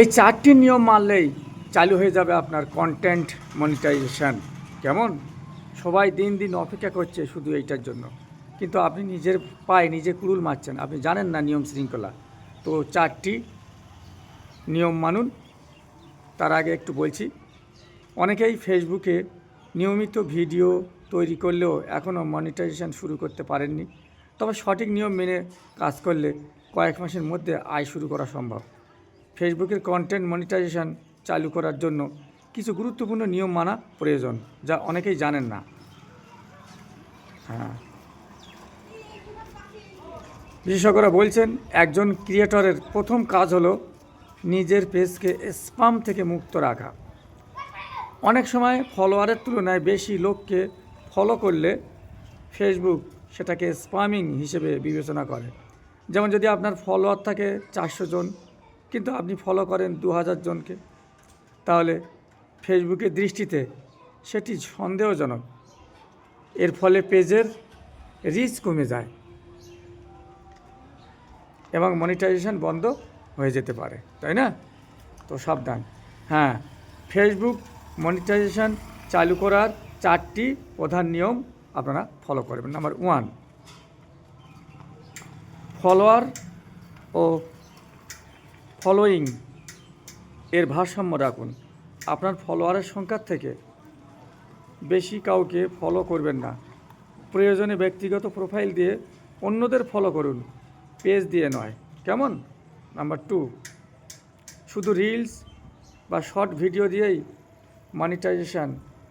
এই চারটি নিয়ম মানলেই চালু হয়ে যাবে আপনার কন্টেন্ট মনিটাইজেশান কেমন? সবাই দিন দিন অপেক্ষা করছে শুধু এইটার জন্য। কিন্তু আপনি নিজের পায়ে নিজে কুড়ুল মারছেন। আপনি জানেন না নিয়ম শৃঙ্খলা। তো চারটি নিয়ম মানুন। তার আগে একটু বলছি, অনেকেই ফেসবুকে নিয়মিত ভিডিও তৈরি করলেও এখনও মনিটাইজেশন শুরু করতে পারেননি। তবে সঠিক নিয়ম মেনে কাজ করলে কয়েক মাসের মধ্যে আয় শুরু করা সম্ভব। ফেসবুকের কন্টেন্ট মনিটাইজেশন চালু করার জন্য কিছু গুরুত্বপূর্ণ নিয়ম মানা প্রয়োজন, যা অনেকেই জানেন না। হ্যাঁ। বিশেষজ্ঞরা বলছেন, একজন ক্রিয়েটরের প্রথম কাজ হলো নিজের পেজকে স্পাম থেকে মুক্ত রাখা। অনেক সময় ফলোয়ারের তুলনায় বেশি লোককে ফলো করলে ফেসবুক সেটাকে স্পামিং হিসেবে বিবেচনা করে। যেমন যদি আপনার ফলোয়ার থাকে চারশো জন কিন্তু আপনি ফলো করেন দু হাজার জনকে। তাহলে ফেসবুকের দৃষ্টিতে সেটি সন্দেহজনক। এর ফলে পেজের রিচ কমে যায় এবং মনিটাইজেশন বন্ধ হয়ে যেতে পারে, তাই না? তো সাবধান। হ্যাঁ ফেসবুক মনিটাইজেশন চালু করার চারটি প্রধান নিয়ম আপনারা ফলো করবেন। নাম্বার ওয়ান ফলোয়ার ও ফলোয়িং এর ভারসাম্য রাখুন। আপনার ফলোয়ারের সংখ্যার থেকে বেশি কাউকে ফলো করবেন না। প্রয়োজনে ব্যক্তিগত প্রোফাইল দিয়ে অন্যদের ফলো করুন। পেজ দিয়ে নয়। কেমন? নাম্বার টু শুধু রিলস বা শর্ট ভিডিও দিয়েই মনিটাইজেশন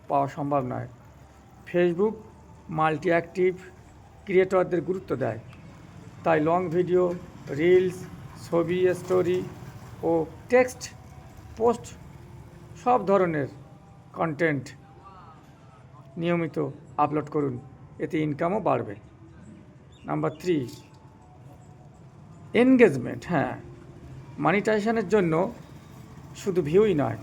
পাওয়া সম্ভব নয়। ফেসবুক মাল্টি অ্যাক্টিভ ক্রিয়েটরদের গুরুত্ব দেয়। তাই লং ভিডিও রিলস ছবি স্টোরি ও টেক্সট, পোস্ট, সব ধরনের কন্টেন্ট নিয়মিত আপলোড করুন, এতে ইনকামও বাড়বে। নাম্বার থ্রি এনগেজমেন্ট হ্যাঁ মানিটাইজেশনের জন্য শুধু ভিউই নয়।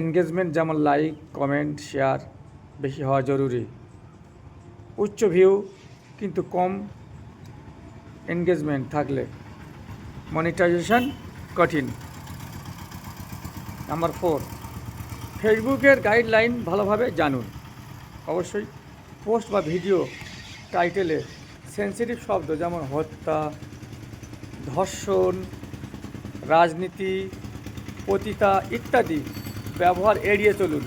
এনগেজমেন্ট যেমন লাইক কমেন্ট শেয়ার বেশি হওয়া জরুরি। উচ্চ ভিউ কিন্তু কম এনগেজমেন্ট থাকলে মনিটাইজেশন কঠিন। নাম্বার ফোর, ফেসবুকের গাইডলাইন ভালোভাবে জানুন। অবশ্যই পোস্ট বা ভিডিও টাইটেলে সেন্সিটিভ শব্দ যেমন হত্যা, ধর্ষণ, রাজনীতি, পতিতা ইত্যাদি ব্যবহার এড়িয়ে চলুন।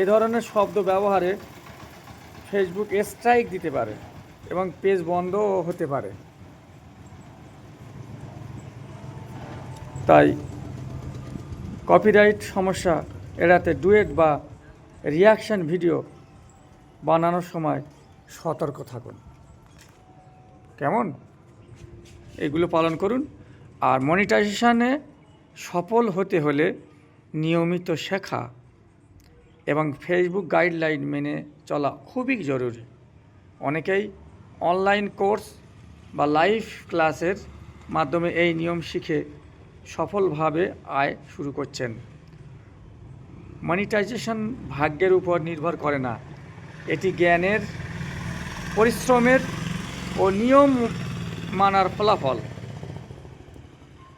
এ ধরনের শব্দ ব্যবহারে ফেসবুক স্ট্রাইক দিতে পারে এবং পেজ বন্ধও হতে পারে। তাই কপিরাইট সমস্যা এড়াতে ডুয়েট বা রিয়াকশান ভিডিও বানানোর সময় সতর্ক থাকুন। কেমন? এগুলো পালন করুন। আর মনিটাইজেশনে সফল হতে হলে নিয়মিত শেখা এবং ফেসবুক গাইডলাইন মেনে চলা খুবই জরুরি। অনেকেই অনলাইন কোর্স বা লাইভ ক্লাসের মাধ্যমে এই নিয়ম শিখে সফলভাবে আয় শুরু করছেন। মনিটাইজেশন ভাগ্যের উপর নির্ভর করে না। এটি জ্ঞানের, পরিশ্রমের ও নিয়ম মানার ফলাফল।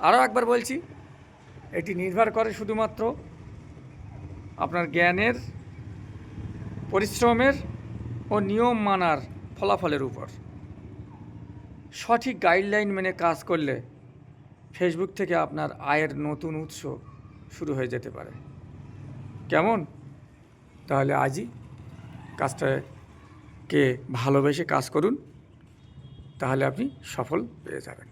আরও একবার বলছি, এটি নির্ভর করে শুধুমাত্র আপনার জ্ঞানের, পরিশ্রমের ও নিয়ম মানার ফলাফলের উপর। সঠিক গাইডলাইন মেনে কাজ করলে ফেসবুক থেকে আপনার আয়ের নতুন উৎস শুরু হয়ে যেতে পারে। কেমন? তাহলে আজই কাজটাকে ভালোবেসে কাজ করুন, তাহলে আপনি সফল পেয়ে যাবেন।